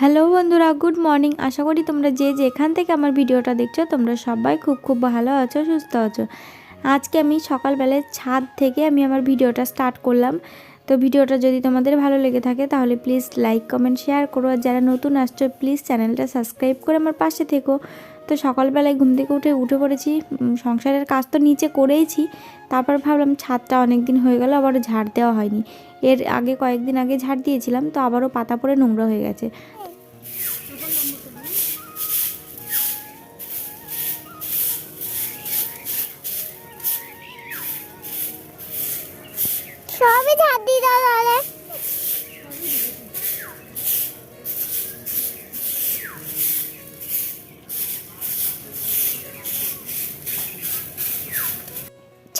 Hello বন্ধুরা, good morning. আশা করি তোমরা যে যেখান থেকে আমার ভিডিওটা দেখছ, তোমরা সবাই খুব খুব ভালো আছো, সুস্থ আছো। আজকে আমি সকালবেলায় ছাদ থেকে আমি আমার ভিডিওটা স্টার্ট করলাম। তো ভিডিওটা যদি তোমাদের ভালো লেগে থাকে, তাহলে প্লিজ লাইক কমেন্ট শেয়ার করো। আর যারা নতুন আসছো প্লিজ চ্যানেলটা সাবস্ক্রাইব করে আমার পাশে থেকো। তো সকালবেলায় ঘুম থেকে উঠে উঠে পড়েছি। সংসারের কাজ তো নিচে করেইছি। তারপর ভাবলাম ছাদটা অনেক দিন হয়ে গেল, আবার ঝাড় দেওয়া হয়নি। এর আগে কয়েকদিন আগে ঝাড় দিয়েছিলাম, তো আবারও পাতা পড়ে নোংরা হয়ে গেছে।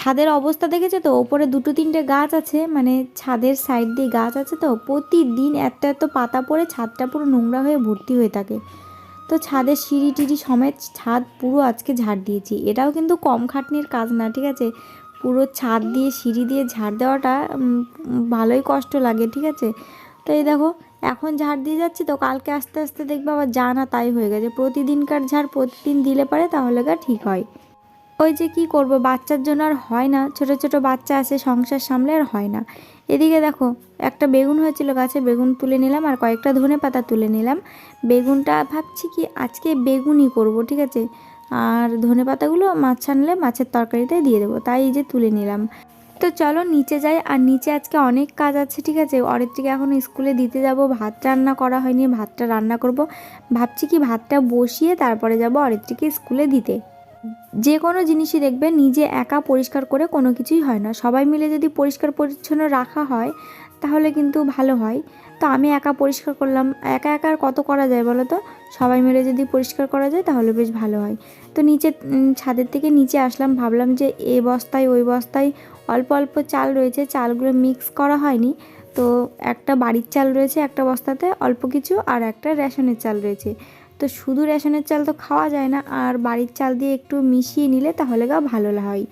ছাদের অবস্থা দেখেছ তো? ওপরে দুটো তিনটে গাছ আছে মানে ছাদের সাইড দিয়ে গাছ আছে তো? প্রতিদিন এত এত পাতা পড়ে, ছাদটা পুরো নোংরা হয়ে ভর্তি হয়ে থাকে। তো ছাদের সিঁড়ি টিড়ি সমেত ছাদ পুরো আজকে ঝাড় দিয়েছি। এটাও কিন্তু কম খাটনির কাজ না, ঠিক আছে? পুরো ছাদ দিয়ে, সিঁড়ি দিয়ে ঝাড় দেওয়াটা ভালোই কষ্ট লাগে, ঠিক আছে? তো এই দেখো, এখন ঝাড় দিয়ে যাচ্ছি তো কালকে আস্তে আস্তে দেখবে আবার যা না তাই হয়ে গেছে। প্রতিদিনকার ঝাড় প্রতিদিন দিলে পারে, তাহলে গা ঠিক হয়। ওই যে কি করব, বাচ্চার জন্য আর হয় না। ছোট ছোট বাচ্চা আছে, সংসার সামলে আর হয় না। এদিকে দেখো, একটা বেগুন হয়েছিল গাছে, বেগুন তুলে নিলাম আর কয়েকটা ধনে পাতা তুলে নিলাম। বেগুনটা ভাবছি কি আজকে বেগুনই করব, ঠিক আছে? আর ধনে পাতাগুলো মাছ আনলে মাছের তরকারিতে দিয়ে দেবো, তাই এই যে তুলে নিলাম। তো চলো নিচে যাই, আর নিচে আজকে অনেক কাজ আছে, ঠিক আছে? অরিত্রীকে এখন স্কুলে দিতে যাব, ভাত রান্না করা হয়নি, ভাতটা রান্না করব। ভাবছি কি ভাতটা বসিয়ে তারপরে যাব অরিত্রীকে স্কুলে দিতে। যে কোনো জিনিসই দেখবে নিজে একা পরিষ্কার করে কোনো কিছুই হয় না। সবাই মিলে যদি পরিষ্কার পরিচ্ছন্ন রাখা হয়, তাহলে কিন্তু ভালো হয়। তো আমি একা পরিষ্কার করলাম, একা একা আর কত করা যায় বলো তো? সবাই মিলে যদি পরিষ্কার করা যায়, তাহলে বেশ ভালো হয়। তো নিচে ছাদের থেকে নিচে আসলাম, ভাবলাম যে এ বস্তায়, ওই বস্তায় অল্প অল্প চাল রয়েছে। চালগুলো মিক্স করা হয়নি। তো একটা বাড়ির চাল রয়েছে একটা বস্তাতে, অল্প কিছু আর একটা রেশনের চাল রয়েছে। তো শুধু রেশনের চাল তো খাওয়া যায় না, আর বাড়ির চাল দিয়ে একটু মিশিয়ে নিলে তাহলে গা ভালো হয়।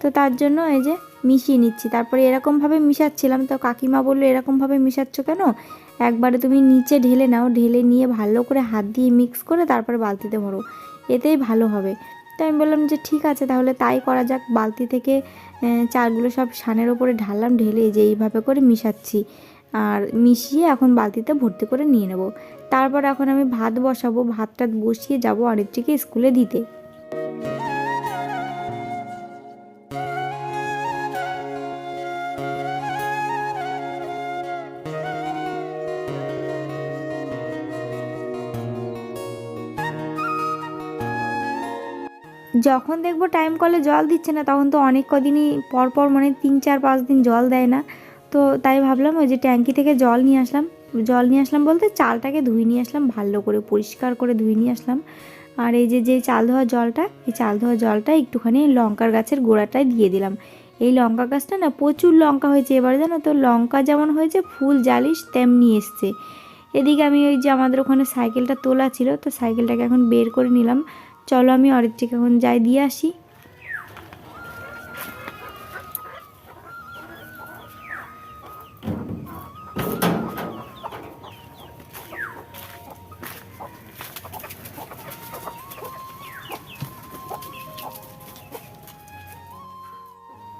তো তার জন্য এই যে মিশিয়ে নিচ্ছি। তারপরে এরকমভাবে মিশাচ্ছিলাম, তো কাকিমা বলল, এরকমভাবে মিশাচ্ছ কেন? একবারে তুমি নিচে ঢেলে নাও, ঢেলে নিয়ে ভালো করে হাত দিয়ে মিক্স করে তারপরে বালতিতে ভরো, এতেই ভালো হবে। তো আমি বললাম যে, ঠিক আছে, তাহলে তাই করা যাক। বালতি থেকে চালগুলো সব সানের ওপরে ঢাললাম, ঢেলে যে এইভাবে করে মিশাচ্ছি। আর মিশিয়ে এখন বালতিতে ভর্তি করে নিয়ে নেব। তারপর এখন আমি ভাত বসাবো, ভাতটা বসিয়ে যাব অরিত্রীকে স্কুলে দিতে। যখন দেখব টাইম কলে জল দিচ্ছে না, তখন তো অনেক কদিনই পর পর মানে তিন চার পাঁচ দিন জল দেয় না। তো তাই ভাবলাম ওই যে ট্যাঙ্কি থেকে জল নিয়ে আসলাম। জল নিয়ে আসলাম বলতে চালটাকে ধুয়ে নিয়ে আসলাম, ভালো করে পরিষ্কার করে ধুয়ে নিয়ে আসলাম। আর এই যে যে চাল ধোয়া জলটা, এই চাল ধোয়া জলটা একটুখানি লঙ্কার গাছের গোড়াটায় দিয়ে দিলাম। এই লঙ্কা গাছটা না প্রচুর লঙ্কা হয়েছে এবার, জানো তো? লঙ্কা যেমন হয়েছে, ফুল জালিশ তেমনি এসছে। এদিকে আমি ওই যে আমাদের ওখানে সাইকেলটা তোলা ছিল, তো সাইকেলটাকে এখন বের করে নিলাম। চলো আমি অরিত্রিকে এখন যাই, দিয়ে আসি।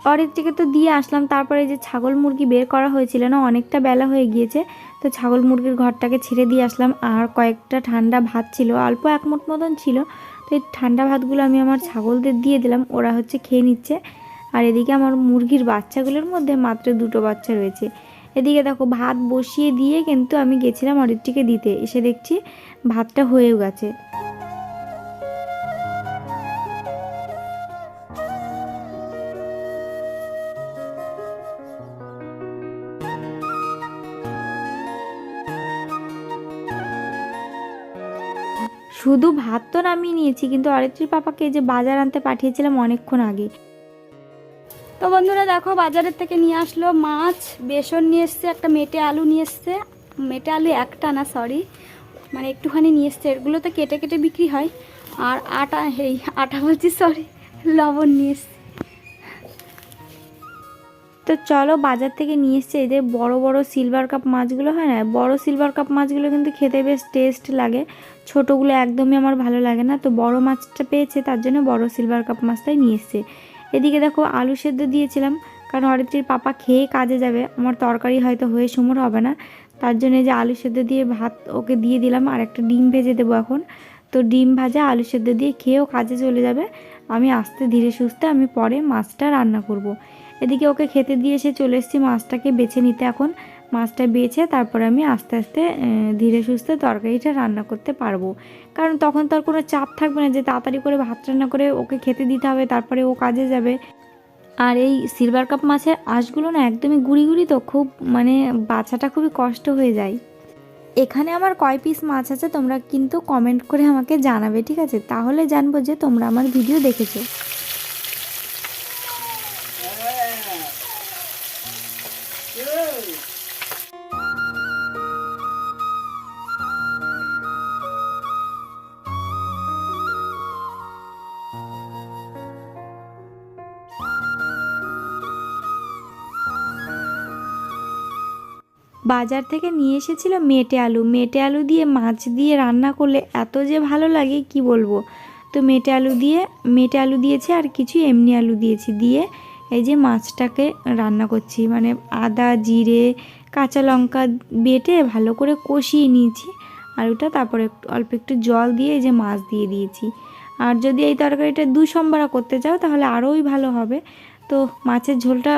অরিত্রিকে তো দিয়ে আসলাম, তারপরে যে ছাগল মুরগি বের করা হয়েছিল না, অনেকটা বেলা হয়ে গিয়েছে, তো ছাগল মুরগির ঘরটাকে ছেড়ে দিয়ে আসলাম। আর কয়েকটা ঠান্ডা ভাত ছিল, অল্প এক মুঠ মতন ছিল, তো এই ঠান্ডা ভাতগুলো আমি আমার ছাগলদের দিয়ে দিলাম, ওরা হচ্ছে খেয়ে নিচ্ছে। আর এদিকে আমার মুরগির বাচ্চাগুলোর মধ্যে মাত্র দুটো বাচ্চা রয়েছে। এদিকে দেখো, ভাত বসিয়ে দিয়ে কিন্তু আমি গেছিলাম অরিত্রিকে দিতে, এসে দেখছি ভাতটা হয়েও গেছে। শুধু ভাত তো নামিয়ে নিয়েছি, কিন্তু অরিত্রীর পাপাকে যে বাজার আনতে পাঠিয়েছিলাম অনেকক্ষণ আগে। তো বন্ধুরা দেখো, বাজারের থেকে নিয়ে আসলো মাছ, বেসন নিয়ে এসছে, একটা মেটে আলু নিয়ে এসছে। মেটে আলু একটা না সরি মানে একটুখানি নিয়ে এসছে। এগুলো তো কেটে কেটে বিক্রি হয়। আর আটা, এই আটা বলছি সরি লবণ নিয়ে এসছে। তো চলো বাজার থেকে নিয়ে এসছে। এদের বড় বড় সিলভার কাপ মাছগুলো, হয় না বড় সিলভার কাপ মাছগুলো কিন্তু খেতে বেশ টেস্ট লাগে। ছোটোগুলো একদমই আমার ভালো লাগে না। তো বড় মাছটা পেয়েছে, তার জন্য বড় সিলভার কাপ মাছটাই নিয়ে এসছে। এদিকে দেখো আলু সেদ্ধ দিয়েছিলাম, কারণ অরিত্রীর পাপা খেয়ে কাজে যাবে। আমার তরকারি হয়তো হয়ে সুমোর হবে না। তার জন্য যে আলু সেদ্ধ দিয়ে ভাত ওকে দিয়ে দিলাম, আর একটা ডিম ভেজে দেবো এখন। তো ডিম ভাজা, আলু সেদ্ধ দিয়ে খেয়েও কাজে চলে যাবে। আমি আস্তে ধীরে সুস্থে আমি পরে মাছটা রান্না করব। এদিকে ওকে খেতে দিয়ে এসে চলে এসেছি মাছটাকে বেছে নিতে এখন। মাছটা বেছে তারপর আমি আস্তে আস্তে ধীরে সুস্থে তরকারিটা রান্না করতে পারব। কারণ তখন তো আর কোনো চাপ থাকবে না যে তাড়াতাড়ি করে ভাত রান্না করে ওকে খেতে দিতে হবে, তারপরে ও কাজে যাবে। আর এই সিলভার কাপ মাছের আঁশগুলো না একদমই গুড়ি গুড়ি তো, খুব মানে বাছাটা খুবই কষ্ট হয়ে যায়। এখানে আমার কয় পিস মাছ আছে তোমরা কিন্তু কমেন্ট করে আমাকে জানাবে, ঠিক আছে? তাহলে জানব যে তোমরা আমার ভিডিও দেখেছ। বাজার থেকে নিয়ে এসেছিল মেটে আলু। মেটে আলু দিয়ে মাছ দিয়ে রান্না করলে এত যে ভালো লাগে, কি বলব? তো মেটে আলু দিয়ে, মেটে আলু দিয়েছি আর কিছু, এমনি আলু দিয়েছি। দিয়ে এই যে মাছটাকে রান্না করছি মানে আদা, জিরে, কাঁচা লঙ্কা বেটে ভালো করে কষিয়ে নিয়েছি আলুটা তারপরে একটু, অল্প একটু জল দিয়ে এই যে মাছ দিয়ে দিয়েছি। আর যদি এই তরকারিটা দু সম্বারা করতে চাও তাহলে আরোই ভালো হবে। তো মাছের ঝোলটা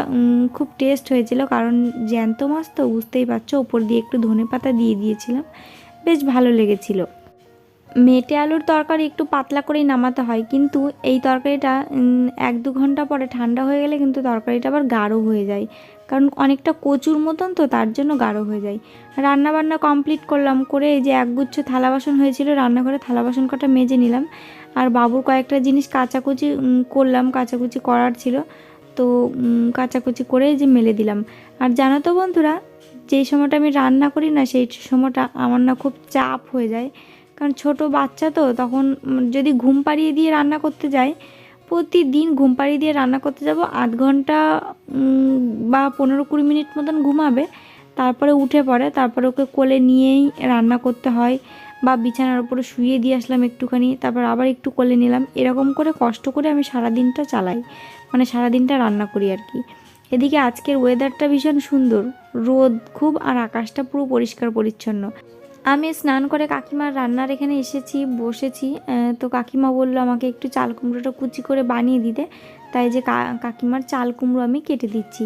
খুব টেস্ট হয়েছিল কারণ জ্যান্ত মাছ তো বুঝতেই পারছ, ওপর দিয়ে একটু ধনে পাতা দিয়ে দিয়েছিলাম, বেশ ভালো লেগেছিল। মেটে আলুর তরকারি একটু পাতলা করেই নামাতে হয়, কিন্তু এই তরকারিটা এক দু ঘণ্টা পরে ঠান্ডা হয়ে গেলে কিন্তু তরকারিটা আবার গাঢ় হয়ে যায়। কারণ অনেকটা কচুর মতন তো, তার জন্য গাঢ় হয়ে যায়। রান্না বান্না কমপ্লিট করলাম, করে এই যে একগুচ্ছ থালা বাসন হয়েছিল, রান্নাঘরে থালা বাসন কটা মেজে নিলাম। আর বাবুর কয়েকটা জিনিস কাচাকুচি করলাম, কাচাকুচি করার ছিল। তো কাচাকুচি করে যে মেলে দিলাম। আর জানো তো বন্ধুরা, যেই সময়টা আমি রান্না করি না, সেই সময়টা আমার না খুব চাপ হয়ে যায়। কারণ ছোট বাচ্চা তো, তখন যদি ঘুম পাড়িয়ে দিয়ে রান্না করতে যাই, প্রতিদিন ঘুম পাড়িয়ে দিয়ে রান্না করতে যাব, আধ ঘণ্টা বা পনেরো কুড়ি মিনিট মতন ঘুমাবে, তারপরে উঠে পড়ে, তারপরে ওকে কোলে নিয়েই রান্না করতে হয়, বা বিছানার উপরে শুয়ে দিয়ে আসলাম একটুখানি, তারপর আবার একটু কোলে নিলাম, এরকম করে কষ্ট করে আমি সারা দিনটা চালাই মানে সারা দিনটা রান্না করি আর কি। এদিকে আজকের ওয়েদারটা ভীষণ সুন্দর, রোদ খুব আর আকাশটা পুরো পরিষ্কার পরিচ্ছন্ন। আমি স্নান করে কাকিমার রান্নার এখানে এসেছি, বসেছি। তো কাকিমা বলল আমাকে একটু চাল কুমড়োটা কুচি করে বানিয়ে দিতে। তাই যে কাকিমার চাল কুমড়ো আমি কেটে দিচ্ছি।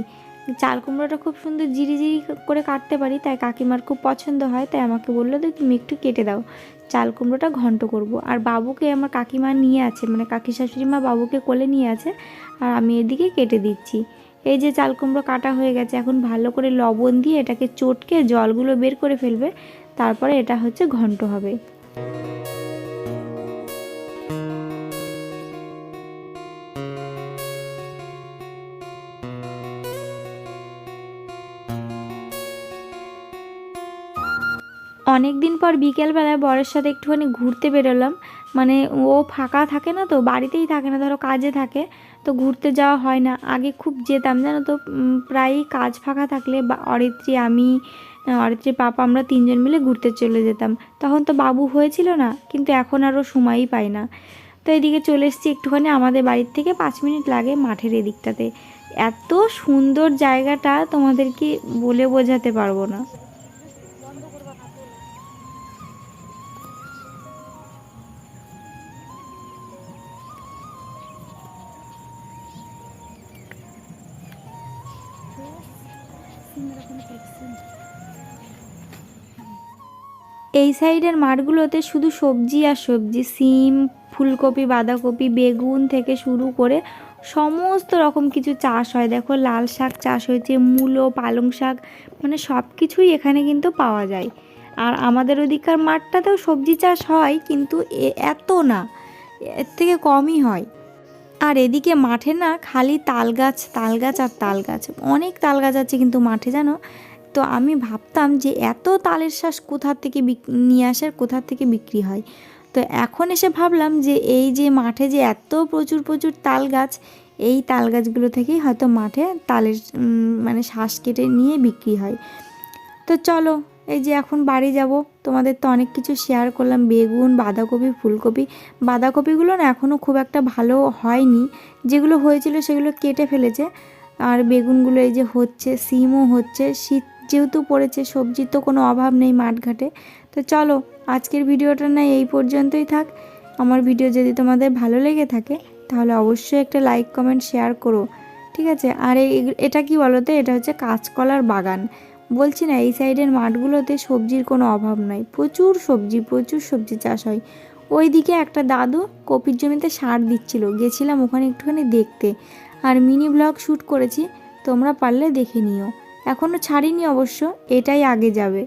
চাল কুমড়োটা খুব সুন্দর জিরি জিরি করে কাটতে পারি, তাই কাকিমার খুব পছন্দ হয়। তাই আমাকে বলল যে, তুমি একটু কেটে দাও, চাল কুমড়োটা ঘন্ট করব। আর বাবুকে আমার কাকিমা নিয়ে আছে মানে কাকি শাশুড়ি মা বাবুকে কোলে নিয়ে আছে, আর আমি এদিকে কেটে দিচ্ছি। এই যে চাল কুমড়ো কাটা হয়ে গেছে, এখন ভালো করে লবণ দিয়ে এটাকে চটকে জলগুলো বের করে ফেলবে। তারপরে এটা হচ্ছে ঘন্ট হবে। অনেক দিন পর বিকেলবেলায় বরের সাথে একটুখানি ঘুরতে বেরোলাম। মানে ও ফাঁকা থাকে না তো, বাড়িতেই থাকে না, ধরো কাজে থাকে। তো ঘুরতে যাওয়া হয় না। আগে খুব যেতাম, জানো তো প্রায়ই কাজ ফাঁকা থাকলে বা অরিত্রী, আমি আহ, অরিত্রীর পাপা আমরা তিনজন মিলে ঘুরতে চলে যেতাম। তখন তো বাবু হয়েছিল না কিন্তু এখন আরও সময়ই পাই না। তো এদিকে চলে এসেছি একটুখানি আমাদের বাড়ির থেকে পাঁচ মিনিট লাগে মাঠের এদিকটাতে। এত সুন্দর জায়গাটা তোমাদেরকে বলে বোঝাতে পারব না। এই সাইডের মাঠগুলোতে শুধু সবজি আর সবজি, সিম, ফুলকপি, বাঁধাকপি, বেগুন থেকে শুরু করে সমস্ত রকম কিছু চাষ হয়। দেখো, লাল শাক চাষ হয়েছে, মূলো, পালং শাক মানে সব কিছুই এখানে কিন্তু পাওয়া যায়। আর আমাদের ওদিককার মাঠটাতেও সবজি চাষ হয়, কিন্তু এত না, এর থেকে কমই হয়। আর এদিকে মাঠে না, খালি তাল গাছ তাল গাছ আর তাল গাছ, অনেক তাল গাছ আছে কিন্তু মাঠে, জানো? তো আমি ভাবতাম যে এত তালের শ্বাস কোথা থেকে নিয়ে আসার, কোথা থেকে বিক্রি হয়? তো এখন এসে ভাবলাম যে এই যে মাঠে যে এত প্রচুর প্রচুর তাল গাছ, এই তাল গাছগুলো থেকেই হয়তো মাঠে তালের মানে শ্বাস কেটে নিয়ে বিক্রি হয়। তো চলো, এই যে এখন বাড়ি যাব, তোমাদের তো অনেক কিছু শেয়ার করলাম, বেগুন, বাঁধাকপি, ফুলকপি। বাঁধাকপিগুলো না এখনও খুব একটা ভালো হয়নি। যেগুলো হয়েছিল সেগুলো কেটে ফেলেছে। আর বেগুনগুলো এই যে হচ্ছে, সিমও হচ্ছে, শীত যেহেতু পড়েছে, সবজির তো কোনো অভাব নেই মাঠঘাটে। তো চলো, আজকের ভিডিওটা না এই পর্যন্তই থাক। আমার ভিডিও যদি তোমাদের ভালো লেগে থাকে, তাহলে অবশ্যই একটা লাইক কমেন্ট শেয়ার করো। ঠিক আছে? আর এটা কি বলো তো এটা হচ্ছে কাঁচকলার বাগান। বলছি না, এই সাইডের মাঠগুলোতে সবজির কোনো অভাব নাই। প্রচুর সবজি প্রচুর সবজি চাষ হয়। ওইদিকে একটা দাদু কপির জমিতে সার দিচ্ছিল। গেছিলাম ওখানে একটুখানি দেখতে। আর মিনি ব্লগ শ্যুট করেছি, তোমরা পারলে দেখে নিও। এখনও ছাড়িনি অবশ্য এটাই আগে যাবে।